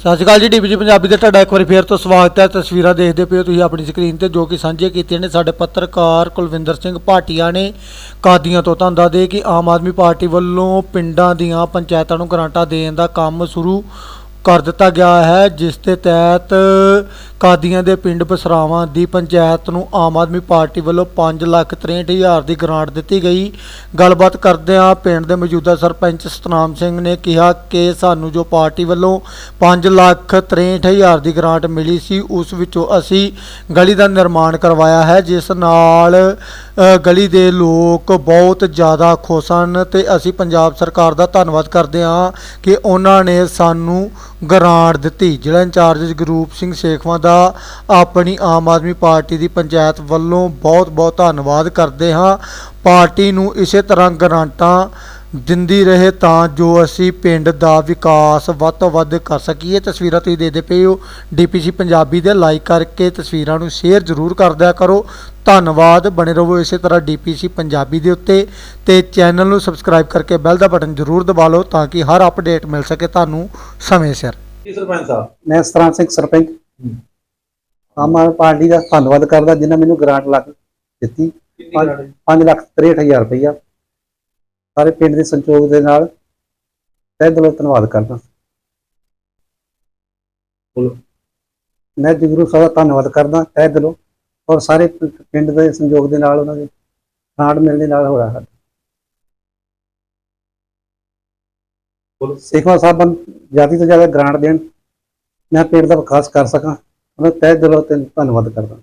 ਸਤਿ ਸ਼੍ਰੀ ਅਕਾਲ ਜੀ ਡੀਪੀਜੀ ਪੰਜਾਬੀ ਦੇ ਤੁਹਾਡਾ ਇੱਕ ਵਾਰੀ ਫੇਰ ਤੋਂ ਸਵਾਗਤ ਹੈ। ਤਸਵੀਰਾਂ ਦੇਖਦੇ ਪਏ ਹੋ ਤੁਸੀਂ ਆਪਣੀ ਸਕਰੀਨ ਤੇ, ਜੋ ਕਿ ਸਾਂਝੇ ਕੀਤੀਆਂ ਨੇ ਸਾਡੇ ਪੱਤਰਕਾਰ ਕੁਲਵਿੰਦਰ ਸਿੰਘ ਭਾਟੀਆ ਨੇ ਕਾਦੀਆਂ ਤੋਂ ਧੰਦਾ ਦੇ ਕਿ ਆਮ ਆਦਮੀ ਪਾਰਟੀ ਵੱਲੋਂ ਪਿੰਡਾਂ ਦੀਆਂ ਪੰਚਾਇਤਾਂ ਨੂੰ ਗਰਾਂਟਾਂ ਦੇਣ ਦਾ ਕੰਮ ਸ਼ੁਰੂ ਕਰ ਦਿੱਤਾ ਗਿਆ ਹੈ, ਜਿਸ ਦੇ ਤਹਿਤ ਕਾਦੀਆਂ ਦੇ ਪਿੰਡ ਬਸਰਾਵਾਂ ਦੀ ਪੰਚਾਇਤ ਨੂੰ ਆਮ ਆਦਮੀ ਪਾਰਟੀ ਵੱਲੋਂ 5 ਲੱਖ 63 ਹਜ਼ਾਰ ਦੀ ਗ੍ਰਾਂਟ ਦਿੱਤੀ ਗਈ। ਗੱਲਬਾਤ ਕਰਦਿਆਂ ਪਿੰਡ ਦੇ ਮੌਜੂਦਾ ਸਰਪੰਚ ਸਤਨਾਮ ਸਿੰਘ ਨੇ ਕਿਹਾ ਕਿ ਸਾਨੂੰ ਜੋ ਪਾਰਟੀ ਵੱਲੋਂ 5 ਲੱਖ 63 ਹਜ਼ਾਰ ਦੀ ਗ੍ਰਾਂਟ ਮਿਲੀ ਸੀ, ਉਸ ਵਿੱਚੋਂ ਅਸੀਂ ਗਲੀ ਦਾ ਨਿਰਮਾਣ ਕਰਵਾਇਆ ਹੈ, ਜਿਸ ਨਾਲ ਗਲੀ ਦੇ ਲੋਕ ਬਹੁਤ ਜ਼ਿਆਦਾ ਖੁਸ਼ ਹਨ ਤੇ ਅਸੀਂ ਪੰਜਾਬ ਸਰਕਾਰ ਦਾ ਧੰਨਵਾਦ ਕਰਦੇ ਹਾਂ ਕਿ ਉਹਨਾਂ ਨੇ ਸਾਨੂੰ ਗ੍ਰਾਂਟ ਦਿੱਤੀ। ਜ਼ਿਲ੍ਹਾ ਇੰਚਾਰਜ ਜਗਰੂਪ ਸਿੰਘ ਸੇਖਵਾਂ ਦਾ ਆਪਣੀ ਆਮ ਆਦਮੀ ਪਾਰਟੀ ਦੀ ਪੰਚਾਇਤ ਵੱਲੋਂ ਬਹੁਤ-ਬਹੁਤ ਧੰਨਵਾਦ ਕਰਦੇ ਹਾਂ। ਪਾਰਟੀ ਨੂੰ ਇਸੇ ਤਰ੍ਹਾਂ ਗ੍ਰਾਂਟਾਂ ਦਿੰਦੀ ਰਹੇ ਤਾਂ ਜੋ ਅਸੀਂ ਪਿੰਡ ਦਾ ਵਿਕਾਸ ਵੱਧ ਤੋਂ ਵੱਧ ਕਰ ਸਕੀਏ। ਤਸਵੀਰਾਂ ਤੁਸੀਂ ਦੇਖਦੇ ਪਏ ਹੋ। ਡੀਪੀਸੀ ਪੰਜਾਬੀ ਦੇ ਲਾਈਕ ਕਰਕੇ ਤਸਵੀਰਾਂ ਨੂੰ ਸ਼ੇਅਰ ਜ਼ਰੂਰ ਕਰ ਦਿਆ ਕਰੋ। ਧੰਨਵਾਦ। ਬਣੇ ਰਹੋ ਇਸੇ ਤਰ੍ਹਾਂ ਡੀਪੀਸੀ ਪੰਜਾਬੀ ਦੇ ਉੱਤੇ। ਤੇ ਚੈਨਲ ਨੂੰ ਸਬਸਕ੍ਰਾਈਬ ਕਰਕੇ ਬੈਲ ਦਾ ਬਟਨ ਜ਼ਰੂਰ ਦਬਾ ਲਓ ਤਾਂ ਕਿ ਹਰ ਅਪਡੇਟ ਮਿਲ ਸਕੇ ਤੁਹਾਨੂੰ ਸਮੇਂ ਸਿਰ। ਜੀ ਸਰਪੰਚ ਸਾਹਿਬ। ਮੈਂ ਸਤਰਾਮ ਸਿੰਘ ਸਰਪੰਚ। ਆਮ ਆਦਮੀ ਪਾਰਟੀ ਦਾ ਧੰਨਵਾਦ ਕਰਦਾ ਜਿਨ੍ਹਾਂ ਮੈਨੂੰ ਗ੍ਰਾਂਟ ਲੱਗ ਦਿੱਤੀ। ਕਿੰਨੀ ਪੰਜ- ਗ੍ਰਾਂਟ ਹੈ? 5 ਲੱਖ 63000 ਰੁਪਈਆ। ਸਾਰੇ ਪਿੰਡ ਦੇ ਸੰਯੋਗ ਦੇ ਨਾਲ ਤਹਿ ਦਿਲੋਂ ਧੰਨਵਾਦ ਕਰਦਾ ਬੋਲੋ। ਮੈਂ ਜਗਰੂ ਸਾਹਿਬ ਦਾ ਧੰਨਵਾਦ ਕਰਦਾ ਤਹਿ ਦਿਲੋਂ ਔਰ ਸਾਰੇ ਪਿੰਡ ਦੇ ਸੰਯੋਗ ਦੇ ਨਾਲ ਉਹਨਾਂ ਦੇ ਗ੍ਰਾਂਟ ਮਿਲਣ ਦੇ ਨਾਲ ਹੋ ਰਿਹਾ ਹੈ ਬੋਲੋ। ਸੇਖਵਾ ਸਾਹਿਬ ਨੂੰ ਜ਼ਿਆਦਾ ਤੋਂ ਜ਼ਿਆਦਾ ਗ੍ਰਾਂਟ ਦੇਣ ਮੈਂ ਪਿੰਡ ਦਾ ਵਿਕਾਸ ਕਰ ਸਕਾਂ ਉਹਨਾਂ ਤਹਿ ਦਿਲੋਂ ਧੰਨਵਾਦ ਕਰਦਾ